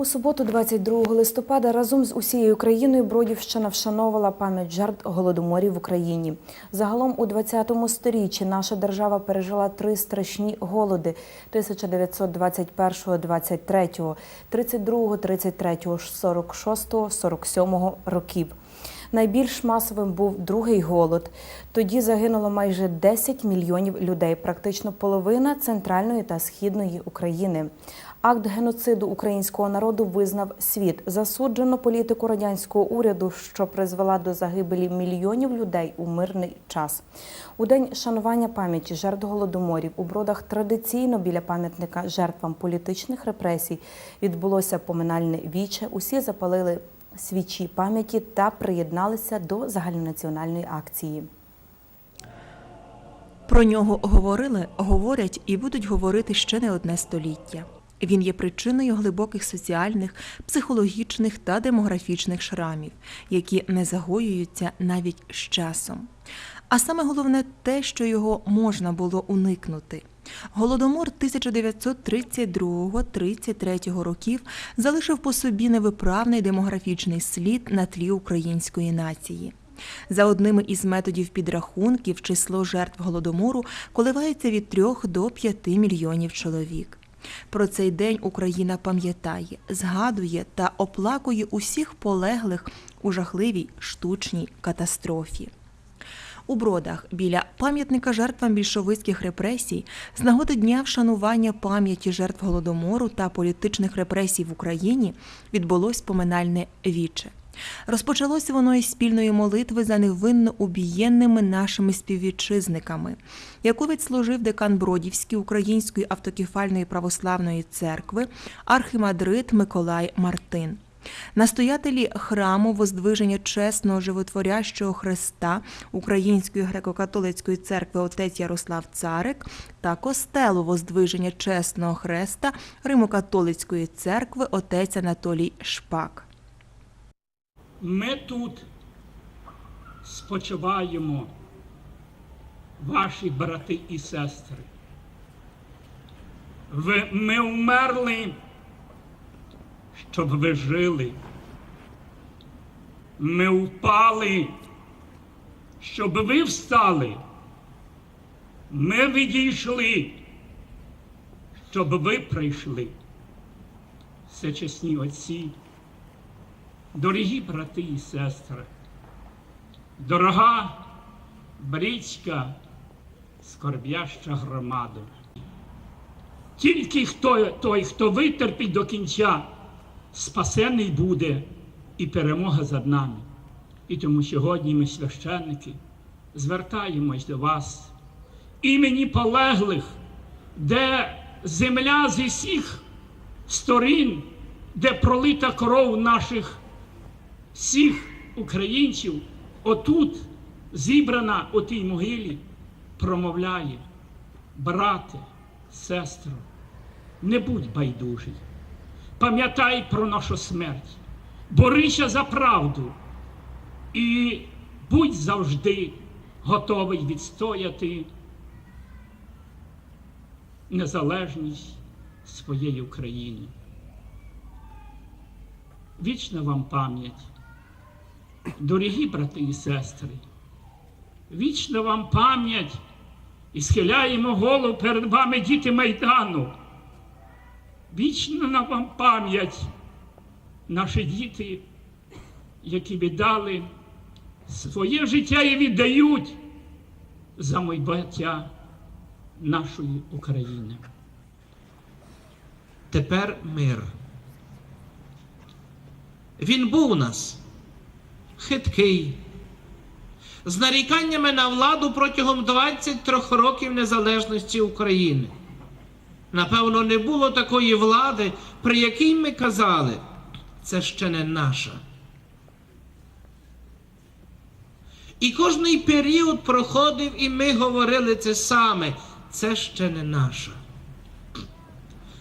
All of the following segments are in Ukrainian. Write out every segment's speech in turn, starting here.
У суботу, 22 листопада, разом з усією країною Бродівщина вшановувала пам'ять жертв голодоморів в Україні. Загалом у 20 сторіччі наша держава пережила три страшні голоди 1921-23, 32, 33, 46, 47 років. Найбільш масовим був другий голод. Тоді загинуло майже 10 мільйонів людей, практично половина центральної та східної України. Акт геноциду українського народу визнав світ. Засуджено політику радянського уряду, що призвела до загибелі мільйонів людей у мирний час. У день шанування пам'яті жертв голодоморів у бродах традиційно біля пам'ятника жертвам політичних репресій відбулося поминальне віче. Усі запалили свічі пам'яті та приєдналися до загальнонаціональної акції. Про нього говорили, говорять і будуть говорити ще не одне століття. Він є причиною глибоких соціальних, психологічних та демографічних шрамів, які не загоюються навіть з часом. А саме головне те, що його можна було уникнути. Голодомор 1932-33 років залишив по собі невиправний демографічний слід на тлі української нації. За одними із методів підрахунків, число жертв голодомору коливається від 3 до 5 мільйонів чоловік. Про цей день Україна пам'ятає, згадує та оплакує усіх полеглих у жахливій штучній катастрофі. У бродах біля пам'ятника жертвам більшовицьких репресій з нагоди дня вшанування пам'яті жертв голодомору та політичних репресій в Україні відбулось поминальне віче. Розпочалося воно із спільної молитви за невинно убієнними нашими співвітчизниками, яку відслужив декан Бродівський Української автокефальної православної церкви архімандрит Миколай Мартин. Настоятелі храму Воздвиження чесного животворящого Христа Української греко-католицької церкви отець Ярослав Царик та костелу Воздвиження чесного Хреста Римо-католицької церкви отець Анатолій Шпак. Ми тут спочиваємо, ваші брати і сестри. Ви, ми вмерли, щоб ви жили. Ми впали, щоб ви встали. Ми відійшли, щоб ви прийшли. Все чесні отці. Дорогі брати і сестри, дорога брічка, скорбяща громада. Тільки хто, той, хто витерпить до кінця, спасений буде і перемога за нами. І тому сьогодні ми, священники, звертаємось до вас, імені полеглих, де земля зі всіх сторін, де пролита кров наших всіх українців отут, зібрана у тій могилі, промовляє, брате, сестро, не будь байдужий, пам'ятай про нашу смерть, борися за правду і будь завжди готовий відстояти незалежність своєї України. Вічна вам пам'ять, дорогі брати і сестри, вічна вам пам'ять і схиляємо голову перед вами, діти Майдану. Вічна вам пам'ять, наші діти, які віддали своє життя і віддають за майбуття нашої України. Тепер мир. Він був у нас хиткий, з наріканнями на владу протягом 23 років незалежності України. Напевно, не було такої влади, при якій ми казали, це ще не наша. І кожний період проходив, і ми говорили це саме, це ще не наша.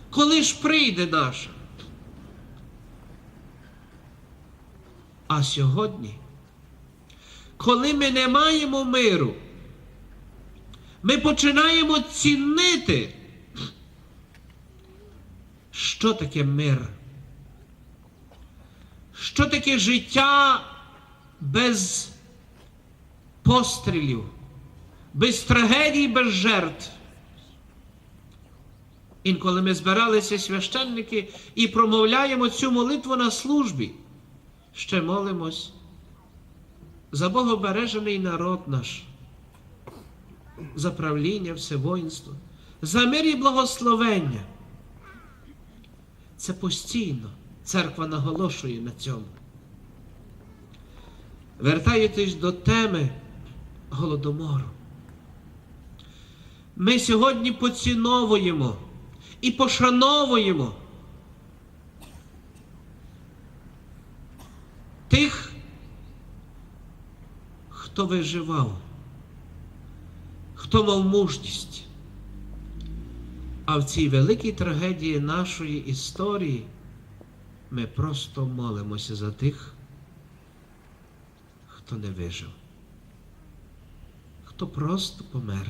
Коли ж прийде наша? А сьогодні, коли ми не маємо миру, ми починаємо цінити, що таке мир. що таке життя без пострілів, без трагедій, без жертв. Інколи ми збиралися священники і промовляємо цю молитву на службі, ще молимось за Богобережений народ наш, за правління, все воїнство, за мир і благословення. Це постійно церква наголошує на цьому. Вертаючись до теми голодомору. Ми сьогодні поціновуємо і пошановуємо тих, хто виживав, хто мав мужність. А в цій великій трагедії нашої історії ми просто молимося за тих, хто не вижив, хто просто помер.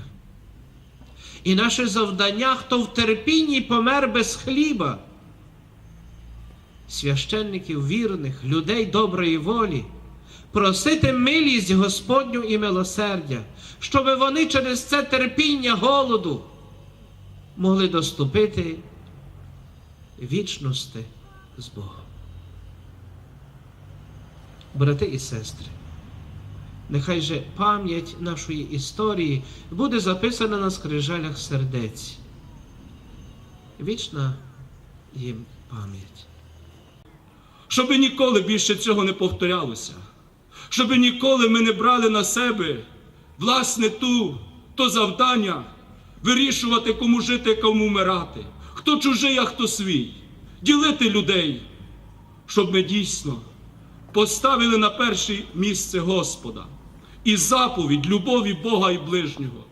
І наше завдання, хто в терпінні помер без хліба, священників вірних, людей доброї волі, просити милість Господню і милосердя, щоб вони через це терпіння голоду могли доступити вічності з Богом. Брати і сестри, нехай же пам'ять нашої історії буде записана на скрижалях сердець. Вічна їм пам'ять. Щоби ніколи більше цього не повторялося, щоби ніколи ми не брали на себе власне ту, то завдання вирішувати, кому жити, кому вмирати, хто чужий, а хто свій, ділити людей, щоб ми дійсно поставили на перше місце Господа і заповідь любові Бога і ближнього.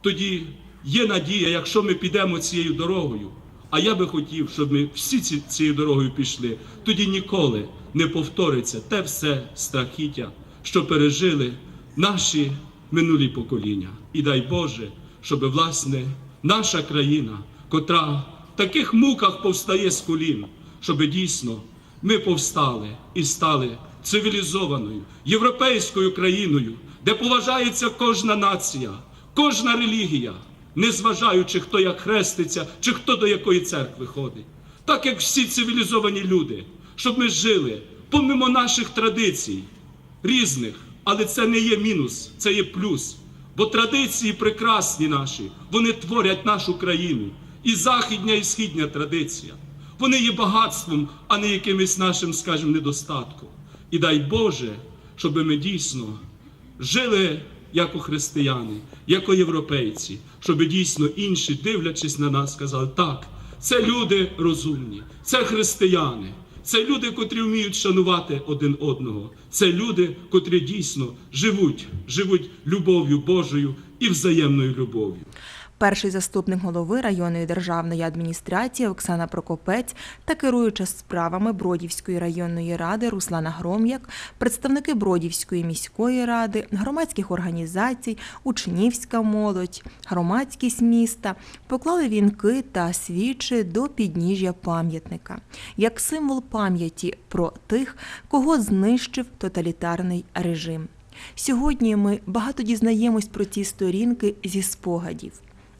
Тоді є надія, якщо ми підемо цією дорогою. А я би хотів, щоб ми всі ці, цією дорогою пішли. Тоді ніколи не повториться те все страхіття, що пережили наші минулі покоління. І дай Боже, щоб власне наша країна, котра в таких муках повстає з колін, щоб дійсно ми повстали і стали цивілізованою європейською країною, де поважається кожна нація, кожна релігія, незважаючи, хто як хреститься чи хто до якої церкви ходить. Так як всі цивілізовані люди, щоб ми жили помимо наших традицій, різних, але це не є мінус, це є плюс. Бо традиції прекрасні наші, вони творять нашу країну. І західня, і східня традиція. Вони є багатством, а не якимось нашим, скажімо, недостатком. І дай Боже, щоб ми дійсно жили як у християни, як європейці, щоб дійсно інші, дивлячись на нас, сказали, так, це люди розумні, це християни, це люди, котрі вміють шанувати один одного. Це люди, котрі дійсно живуть, живуть любов'ю Божою і взаємною любов'ю. Перший заступник голови районної державної адміністрації Оксана Прокопець та керуюча справами Бродівської районної ради Руслана Гром'як, представники Бродівської міської ради, громадських організацій, учнівська молодь, громадськість міста поклали вінки та свічі до підніжжя пам'ятника як символ пам'яті про тих, кого знищив тоталітарний режим. Сьогодні ми багато дізнаємось про ці сторінки зі спогадів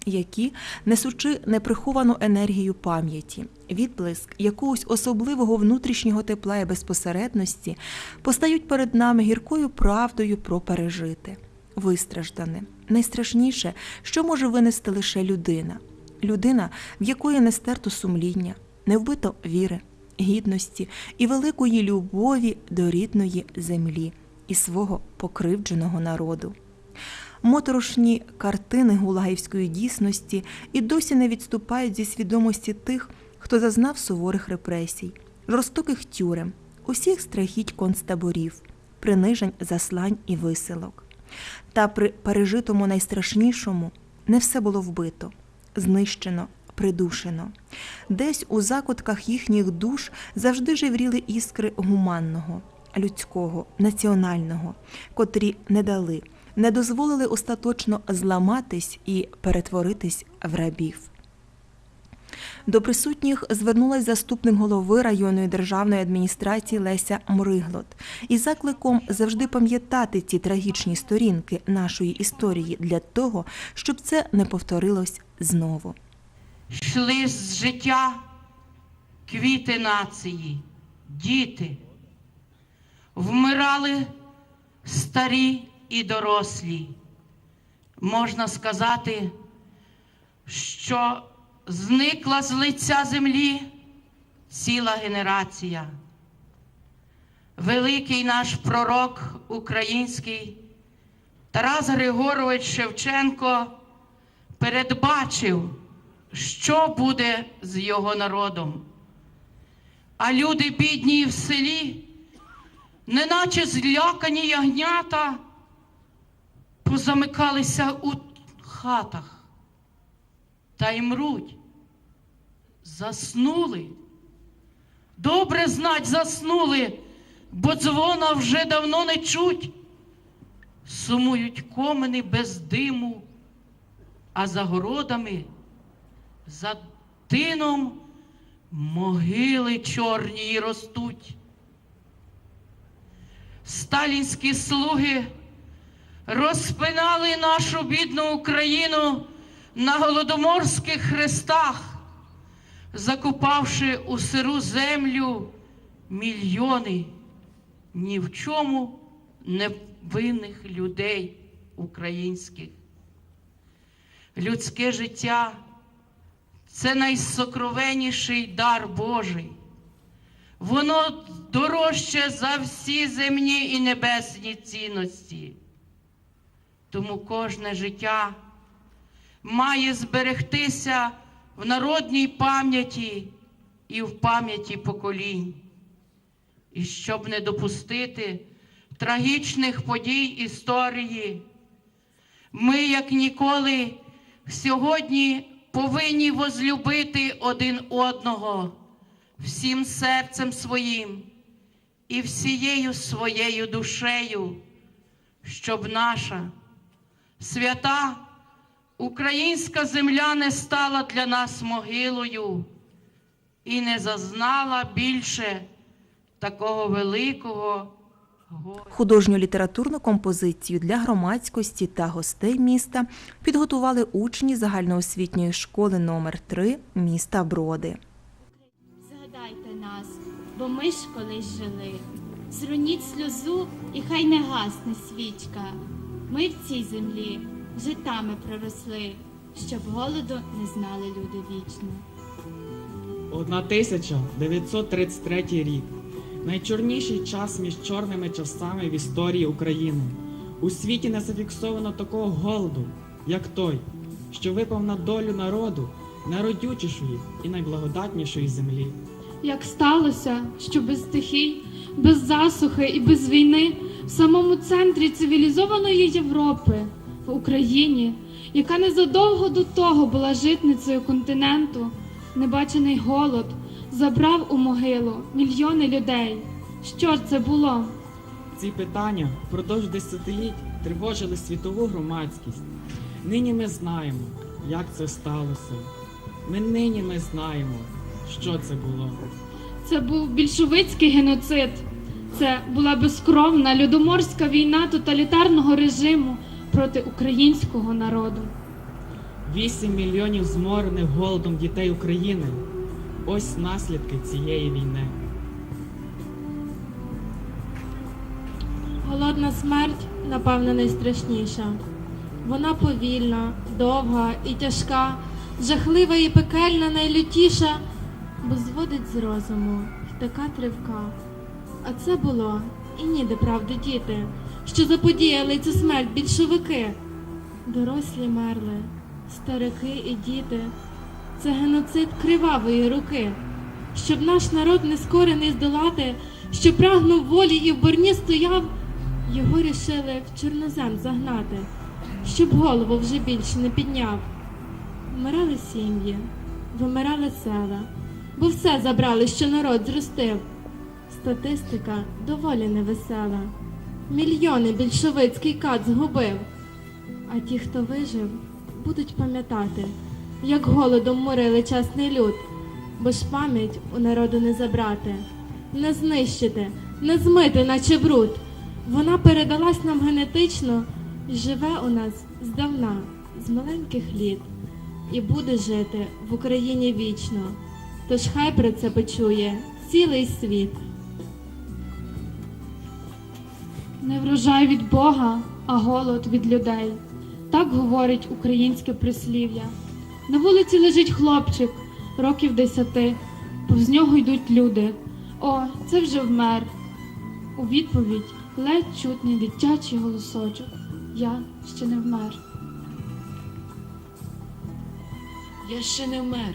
які, несучи неприховану енергію пам'яті, відблиск якогось особливого внутрішнього тепла і безпосередності, постають перед нами гіркою правдою про пережите, вистраждане, найстрашніше, що може винести лише людина, людина, в якої не стерто сумління, не вбито віри, гідності і великої любові до рідної землі і свого покривдженого народу. Моторошні картини гулагівської дійсності і досі не відступають зі свідомості тих, хто зазнав суворих репресій, жорстоких тюрем, усіх страхіть концтаборів, принижень, заслань і виселок. Та при пережитому найстрашнішому не все було вбито, знищено, придушено. Десь у закутках їхніх душ завжди жевріли іскри гуманного, людського, національного, котрі не дали не дозволили остаточно зламатись і перетворитись в рабів. До присутніх звернулась заступник голови районної державної адміністрації Леся Мриглот із закликом завжди пам'ятати ці трагічні сторінки нашої історії для того, щоб це не повторилось знову. йшли з життя квіти нації, діти, вмирали старі і дорослі. Можна сказати, що зникла з лиця землі ціла генерація. Великий наш пророк український Тарас Григорович Шевченко передбачив, що буде з його народом. А люди бідні в селі, неначе злякані ягнята, позамикалися у хатах та й мруть. Заснули. Добре знать, заснули, бо дзвона вже давно не чуть. Сумують комини без диму, а за городами, за тином могили чорні ростуть. Сталінські слуги розпинали нашу бідну Україну на голодоморських хрестах, закопавши у сиру землю мільйони ні в чому невинних людей українських. Людське життя це найсокровенніший дар Божий. Воно дорожче за всі земні і небесні цінності. Тому кожне життя має зберегтися в народній пам'яті і в пам'яті поколінь. І щоб не допустити трагічних подій історії, ми, як ніколи, сьогодні повинні возлюбити один одного всім серцем своїм і всією своєю душею, щоб наша свята українська земля не стала для нас могилою і не зазнала більше такого великого. Художню літературну композицію для громадськості та гостей міста підготували учні загальноосвітньої школи номер 3 міста Броди. Згадайте нас, бо ми ж колись жили. Зруніть сльозу, і хай не гасне свічка. Ми в цій землі житами проросли, щоб голоду не знали люди вічно. 1933 рік. Найчорніший час між чорними часами в історії України. У світі не зафіксовано такого голоду, як той, що випав на долю народу найродючішої і найблагодатнішої землі. Як сталося, що без стихій, без засухи і без війни в самому центрі цивілізованої Європи, в Україні, яка незадовго до того була житницею континенту, небачений голод забрав у могилу мільйони людей. Що це було? Ці питання впродовж десятиліть тривожили світову громадськість. Нині ми знаємо, як це сталося. Ми нині ми знаємо, що це було. Це був більшовицький геноцид. Це була безкровна людоморська війна тоталітарного режиму проти українського народу. 8 мільйонів зморених голодом дітей України. Ось наслідки цієї війни. Голодна смерть, напевно, найстрашніша. Вона повільна, довга і тяжка, жахлива і пекельна, найлютіша, бо зводить з розуму й така тривка. А це було і ніде правди діти, що заподіяли цю смерть більшовики. Дорослі мерли, старики і діти. Це геноцид кривавої руки, щоб наш народ нескорений здолати, що прагнув волі і в борні стояв, його рішили в чорнозем загнати, щоб голову вже більше не підняв. Вмирали сім'ї, вимирали села, бо все забрали, що народ зростив. Статистика доволі невесела. Мільйони більшовицький кат згубив. А ті, хто вижив, будуть пам'ятати, як голодом морили чесний люд, бо ж пам'ять у народу не забрати, не знищити, не змити, наче бруд. Вона передалась нам генетично і живе у нас здавна, з маленьких літ, і буде жити в Україні вічно. Тож хай про це почує цілий світ. Не врожай від Бога, а голод від людей. Так говорить українське прислів'я. На вулиці лежить хлопчик, років десяти, повз нього йдуть люди. О, це вже вмер. У відповідь ледь чутний дитячий голосочок. Я ще не вмер. Я ще не вмер,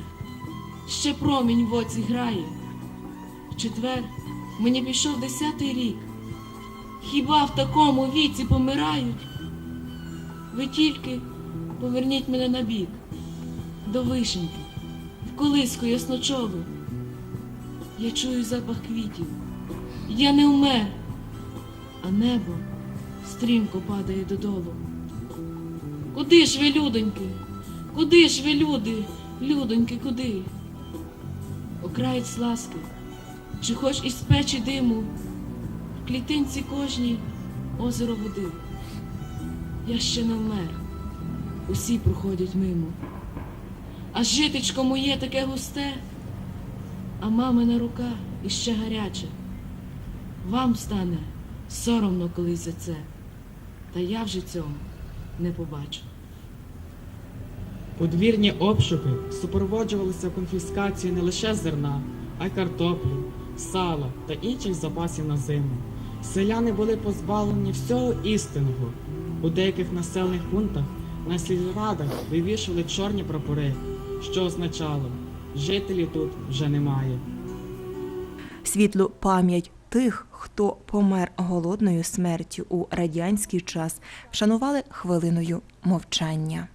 ще промінь в оці грає. В четвер мені пішов десятий рік. Хіба в такому віці помирають? Ви тільки поверніть мене на бік, до вишеньки, в колиску ясночолу. Я чую запах квітів. Я не вмер, а небо стрімко падає додолу. Куди ж ви, людоньки? Куди ж ви, люди, людоньки, куди? Окраєць ласки, чи хоч із печі диму, клітинці кожній озеро води. Я ще не вмер, усі проходять мимо. А житечко моє таке густе, а мамина рука іще гаряча. Вам стане соромно колись за це, та я вже цього не побачу. Подвірні обшуки супроводжувалися конфіскацією не лише зерна, а й картоплі, сала та інших запасів на зиму. Селяни були позбавлені всього істинного. У деяких населених пунктах на сільрадах вивішували чорні прапори, що означало, жителів тут вже немає. Світлу пам'ять тих, хто помер голодною смертю у радянський час, вшанували хвилиною мовчання.